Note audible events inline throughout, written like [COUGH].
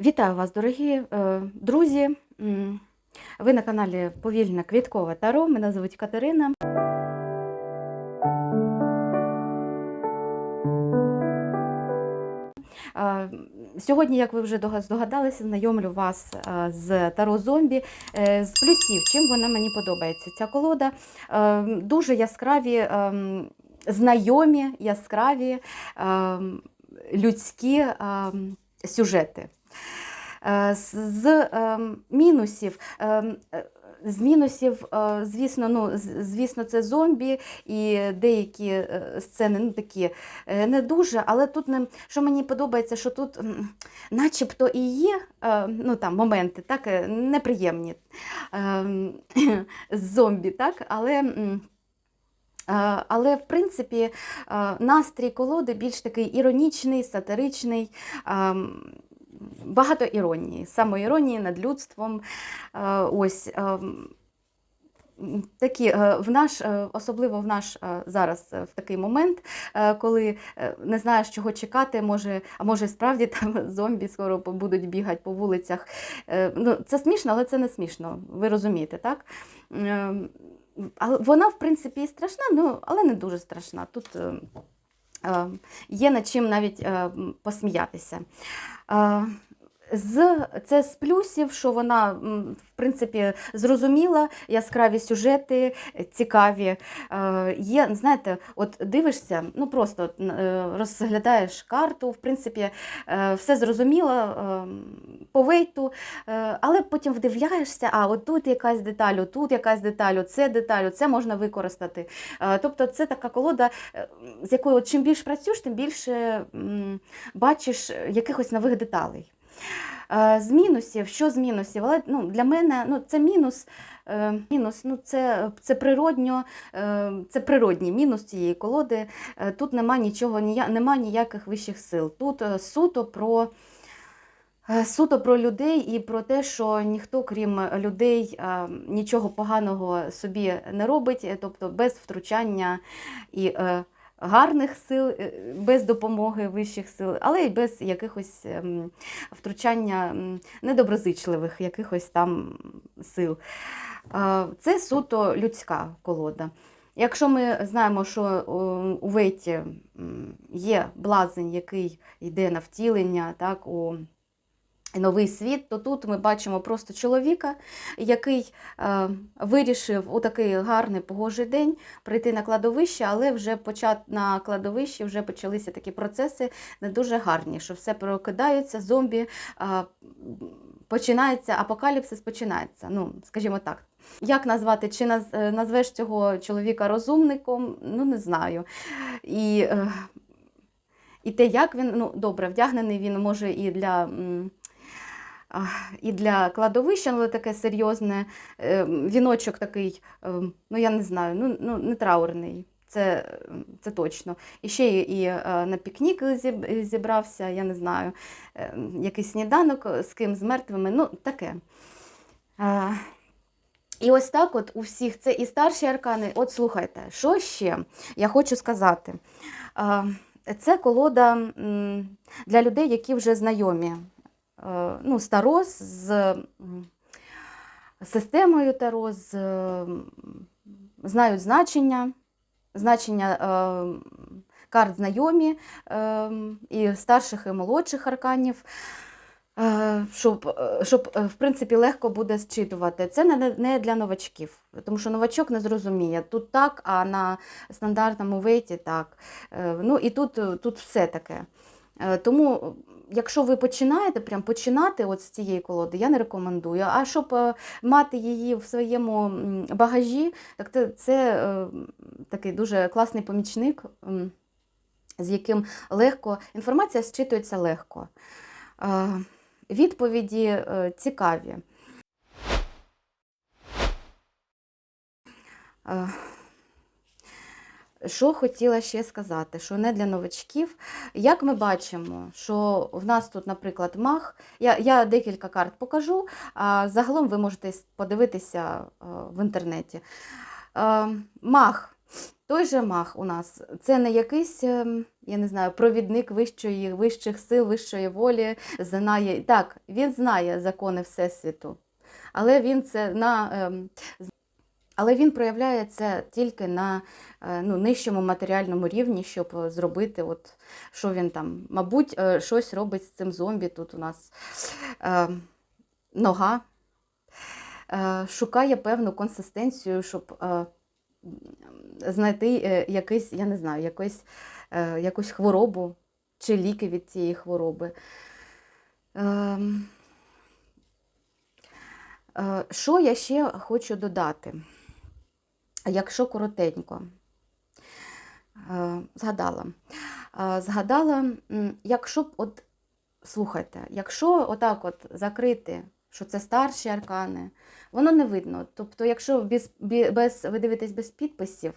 Вітаю вас, дорогі е, друзі. Ви на каналі Повільна Квіткова Таро. Мене звуть Катерина. Е, Сьогодні, як ви вже здогадалися, знайомлю вас е, з Таро Зомбі. З плюсів, чим вона мені подобається. Ця колода дуже яскраві, знайомі, яскраві людські сюжети. Е, з- З ем, мінусів. ем, е, З мінусів, е, звісно, ну, звісно, це зомбі і деякі сцени ну, такі не дуже, але тут не, що мені подобається, що тут начебто і є ну, там, моменти так, неприємні ем, з зомбі, так, але. Але, в принципі, настрій колоди більш такий іронічний, сатиричний, багато іронії, самоіронії над людством. Е, Ось ем, такі е, в наш, е, особливо в наш е, зараз е, в такий момент, е, коли е, не знаєш, чого чекати, може, а може справді [LAUGHS] там зомбі скоро будуть бігати по вулицях. Е, Ну, це смішно, але це не смішно. Ви розумієте, так? Вона, в принципі, страшна, ну, але не дуже страшна. Тут е, е, є над чим навіть е, посміятися. З, це з плюсів, що вона, в принципі, зрозуміла, яскраві сюжети, цікаві. Е, Є, знаєте, от дивишся, ну просто е, розглядаєш карту, в принципі, е, все зрозуміло по вейту, але потім вдивляєшся, а от тут якась деталь, тут якась деталь, це деталь, це можна використати. Тобто це така колода, з якою от чим більше працюєш, тим більше бачиш якихось нових деталей. Е, З мінусів, що з мінусів? Але ну, для мене ну, це мінус. е, Мінус, ну це, це природньо, е, це природній мінус цієї колоди. Тут нема нічого, нема ніяких вищих сил. Тут суто про, суто про людей і про те, що ніхто, крім людей, нічого поганого собі не робить, тобто без втручання і гарних сил, е, без допомоги вищих сил, але й без якихось ем, втручання недоброзичливих якихось там сил. Е, Це суто людська колода. Якщо ми знаємо, що у Веті є блазень, який йде на втілення, так, у новий світ, то тут ми бачимо просто чоловіка, який е, вирішив у такий гарний погожий день прийти на кладовище, але вже почат на кладовищі вже почалися такі процеси не дуже гарні, що все прокидаються, зомбі, е, починається апокаліпсис, починається. Ну, скажімо так. Як назвати, чи е, назвеш цього чоловіка розумником, ну не знаю. І, е, і те, як він, ну добре, вдягнений він може і для. І для кладовища, але таке серйозне, е, віночок такий, е, ну я не знаю, ну, ну не траурний, це, це точно. І ще і, е, на пікнік зібрався, я не знаю, якийсь сніданок з ким, з мертвими, ну таке. І ось так от у всіх це і старші аркани. От слухайте, що ще я хочу сказати. Це колода для людей, які вже знайомі ну, з Таро, з системою Таро, з, знають значення, значення е, карт знайомі е, і старших, і молодших арканів. е, Щоб, е, щоб е, в принципі легко буде зчитувати. Це не, для новачків, тому що новачок не зрозуміє. Тут так, а на стандартному вейті так. Е, Ну і тут, тут все таке. Е, Тому, якщо ви починаєте, прям починати от з цієї колоди, я не рекомендую. А щоб е, мати її в своєму багажі, так це, це е, такий дуже класний помічник, з яким легко інформація зчитується легко. Е, Відповіді цікаві. Е, Що хотіла ще сказати, що не для новачків. Як ми бачимо, що в нас тут, наприклад, мах, я, я декілька карт покажу, а загалом ви можете подивитися е, в інтернеті. Е, Мах, той же мах у нас, це не якийсь ем, я не знаю, провідник вищої, вищих сил, вищої волі, знає. Так, він знає закони Всесвіту, але він це на. Але він проявляє це тільки на е, ну, нижчому матеріальному рівні, щоб зробити, от, що він там, мабуть, е, щось робить з цим зомбі. Тут у нас е, нога, е, шукає певну консистенцію, щоб е, знайти е, якийсь, я не знаю, якийсь, е, якусь хворобу чи ліки від цієї хвороби. Ем, е, Що я ще хочу додати? Якщо коротенько, Е, згадала. Е, Згадала, якщо б от, слухайте, якщо отак от закрити, що це старші аркани, воно не видно. Тобто, якщо без, без, ви дивитесь без підписів,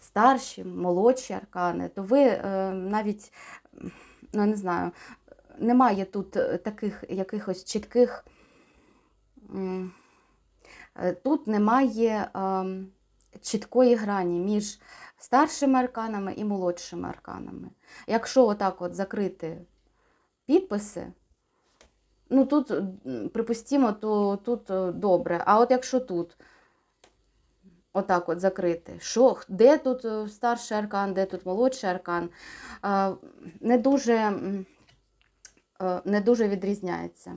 старші, молодші аркани, то ви е, навіть, ну не знаю, немає тут таких якихось чітких. м, Тут немає ем, чіткої грані між старшими арканами і молодшими арканами. Якщо отак от закрити підписи, ну тут, м, припустимо, то тут е, добре. А от якщо тут отак от закрити, що, де тут е, старший аркан, де тут молодший аркан, е, не дуже, е, не дуже відрізняється.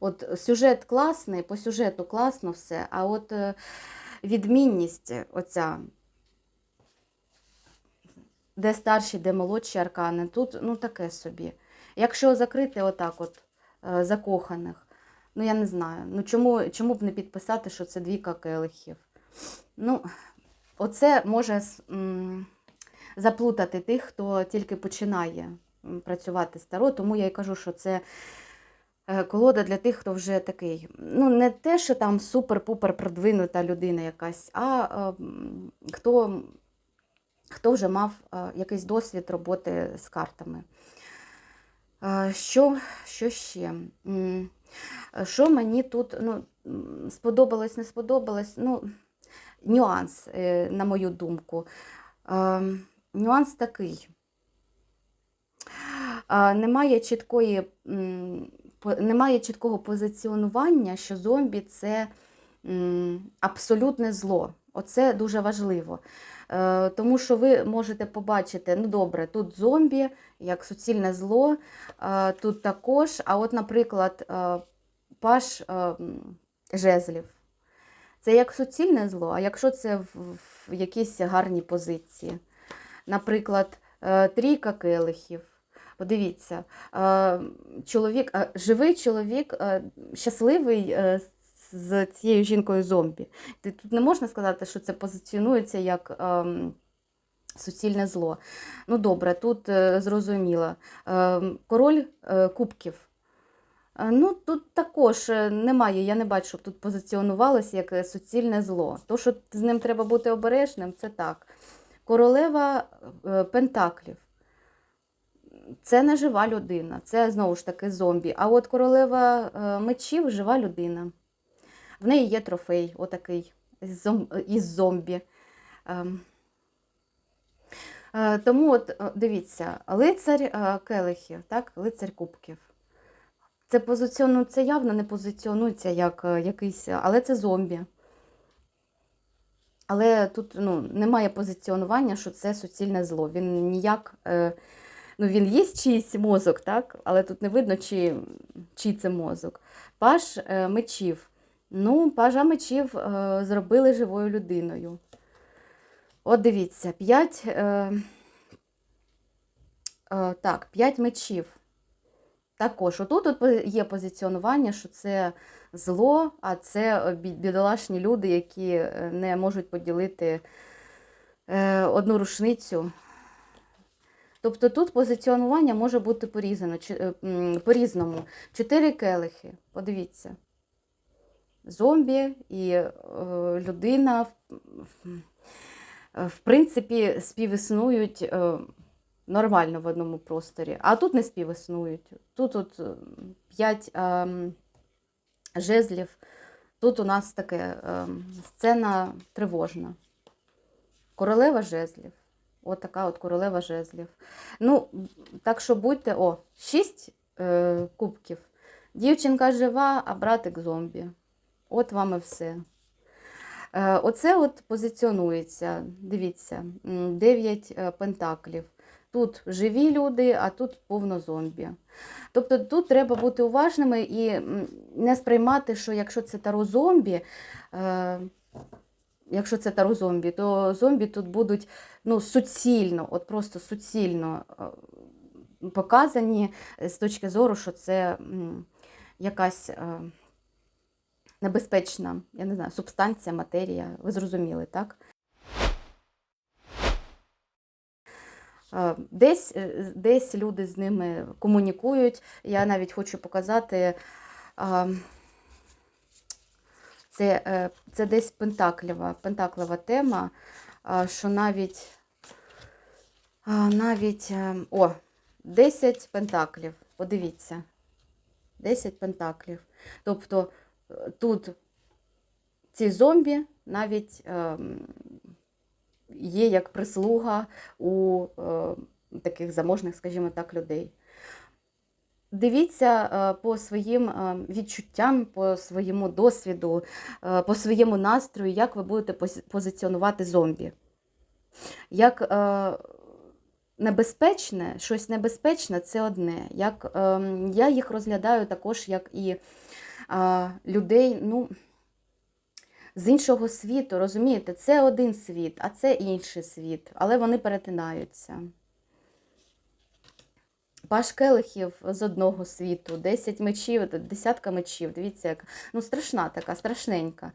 От сюжет класний, по сюжету класно все, а от е, відмінність оця, де старші, де молодші аркани, тут ну таке собі. Якщо закрити отак от е, закоханих, ну я не знаю, ну чому, чому б не підписати, що це двійка келихів? Ну, оце може заплутати тих, хто тільки починає працювати з таро, тому я й кажу, що це е, колода для тих, хто вже такий. Ну, не те, що там супер-пупер продвинута людина якась, а е, хто, хто вже мав е, якийсь досвід роботи з картами. Е, Що, що ще? Е, Що мені тут ну, сподобалось, не сподобалось? Ну, нюанс, е, на мою думку. Е, Нюанс такий. Е, Немає чіткої, немає чіткого позиціонування, що зомбі це абсолютне зло. Оце дуже важливо. Е, Тому що ви можете побачити, ну добре, тут зомбі, як суцільне зло, е, тут також, а от, наприклад, е, паш жезлів. Це як суцільне зло, а якщо це в, якійсь гарній позиції. Наприклад, трійка келихів. Подивіться, е, чоловік, е, живий чоловік, е, щасливий е, з- цією жінкою зомбі. Тут не можна сказати, що це позиціонується як ем, суцільне зло. Ну добре, тут е, зрозуміло. Ем, Король е, кубків. Е, Ну, тут також е, немає, я не бачу, щоб тут позиціонувалося як е, суцільне зло. То, що з ним треба бути обережним, це так. Королева е, Пентаклів. Це не жива людина, це знову ж таки зомбі. А от королева е, мечів жива людина. В неї є трофей, отакий із зом- із зомбі. Ем. Е, Тому от е, дивіться, лицар келихів, так? лицар кубків. Це позиціону, це явно не позиціонується як якийсь, але це зомбі. Але тут ну, немає позиціонування, що це суцільне зло. Він ніяк, ну він є чийсь мозок, так? але тут не видно, чи, чий це мозок. Паж е, мечів. Ну, пажа мечів е, зробили живою людиною. От дивіться, п'ять, е, е, так, п'ять мечів. Також отут от є позиціонування, що це зло, а це бідолашні люди, які не можуть поділити одну рушницю. Тобто тут позиціонування може бути порізано, е, по-різному. Чотири келихи, подивіться. Зомбі і е, людина, в, принципі, співіснують е, нормально в одному просторі, а тут не співіснують. Тут от п'ять жезлів, тут у нас таке сцена тривожна. Королева жезлів. От така от королева жезлів. Ну, так що будьте, о, шість е, кубків. Дівчинка жива, а братик зомбі. От вам і все. Е, Оце от позиціонується. Дивіться, дев'ять е, пентаклів. Тут живі люди, а тут повно зомбі. Тобто тут треба бути уважними і не сприймати, що якщо це таро зомбі, е, якщо це таро зомбі, то зомбі тут будуть ну, суцільно, от просто суцільно е, показані з точки зору, що це якась е, небезпечна, я не знаю, субстанція, матерія. Ви зрозуміли, так? Е, Десь, е, десь люди з ними комунікують. Я навіть хочу показати. Це, е, це десь пентаклева, пентаклева тема, що навіть, навіть е, о, 10 пентаклів. Подивіться. 10 пентаклів. Тобто е, тут ці зомбі навіть ем, є як прислуга у таких заможних, скажімо так, людей. Дивіться е, по своїм е, відчуттям, по своєму досвіду, е, по своєму настрою, як ви будете позиціонувати зомбі. Як небезпечне, щось небезпечне це одне. Як, я їх розглядаю також як і людей, ну, з іншого світу, розумієте, це один світ, а це інший світ, але вони перетинаються. Паш келихів з одного світу, 10 мечів, десятка мечів. Дивіться, як ну, страшна така, страшненька.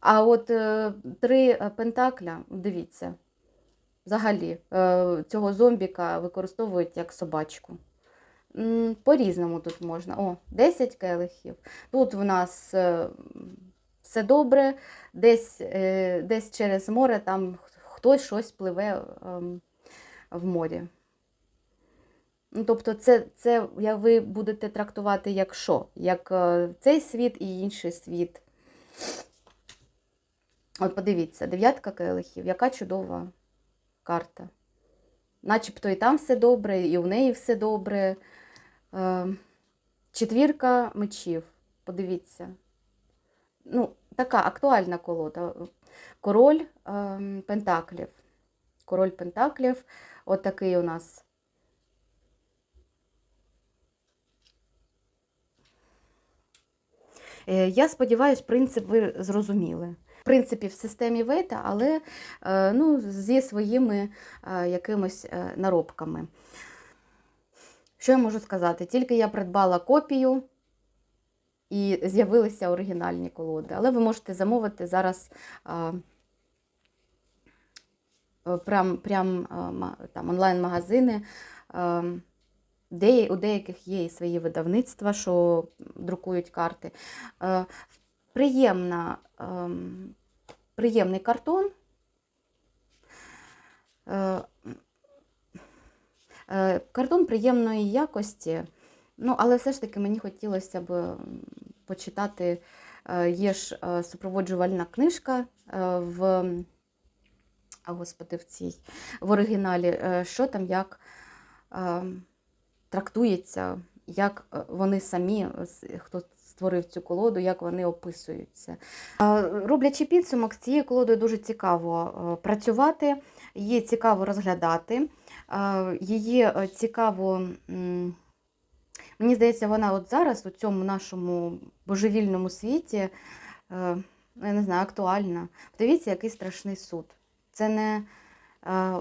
А от е, три е, пентакля, дивіться, взагалі, е, цього зомбіка використовують як собачку. По-різному тут можна. О, 10 келихів. Тут в нас все добре, десь, десь через море там хтось щось пливе ем, в морі. Ну, тобто, це, це ви будете трактувати як що? Як е, цей світ і інший світ. От подивіться, дев'ятка келихів, яка чудова карта. Начебто і там все добре, і у неї все добре. Е, Четвірка мечів. Подивіться. Ну, така актуальна колода. Король ем, Пентаклів. Король Пентаклів. От такий у нас. Я сподіваюся, принцип ви зрозуміли. В принципі, в системі Вейта, але е, ну, зі своїми е, якимось е, наробками. Що я можу сказати? Тільки я придбала копію і з'явилися оригінальні колоди. Але ви можете замовити зараз е, прям, прям там, онлайн-магазини. Де, у деяких є і свої видавництва, що друкують карти. Е, Приємна, ем, приємний картон. Е, Е, Картон приємної якості, ну, але все ж таки мені хотілося б почитати. Є ж супроводжувальна книжка в, господи, в цій в оригіналі, що там як е, трактується, як е, вони самі, хто створив цю колоду, як вони описуються. Е, Роблячи підсумок, з цією колодою дуже цікаво е, працювати, її цікаво розглядати. Е, Її е, цікаво, мені здається, вона от зараз у цьому нашому божевільному світі, е, я не знаю, актуальна. Подивіться, який страшний суд. Це не е,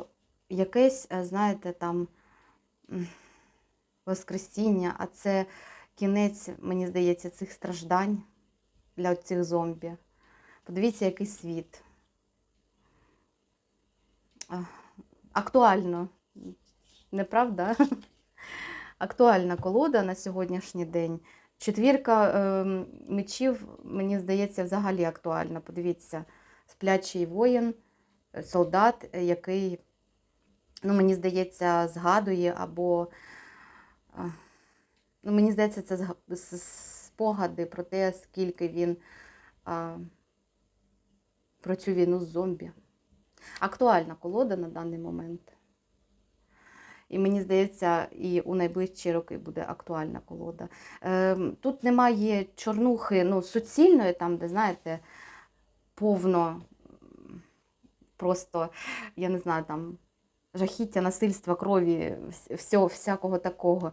якесь, е, знаєте, там Воскресіння, а це кінець, мені здається, цих страждань для цих зомбі. Подивіться, який світ. Актуально, неправда? [LAUGHS] Актуальна колода на сьогоднішній день. Четвірка е, мечів, мені здається, взагалі актуальна. Подивіться, сплячий воїн, солдат, який, ну, мені здається, згадує або. Е, Ну, мені здається, це спогади про те, скільки він а, про цю війну з зомбі. актуальна колода на даний момент. І мені здається, і у найближчі роки буде актуальна колода. Ем, Тут немає чорнухи ну, суцільної, там, де, знаєте, повно просто, я не знаю, там жахіття, насильства, крові, всього, всякого такого.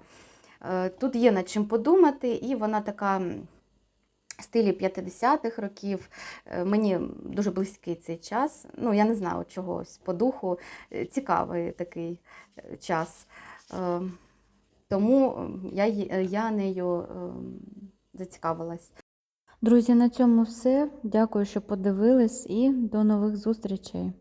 Е, Тут є над чим подумати, і вона така в стилі 50-х років. Е, Мені дуже близький цей час. Ну, я не знаю чогось по духу. Е, Цікавий такий час. Тому я, я нею зацікавилась. Друзі, на цьому все. Дякую, що подивились, і до нових зустрічей.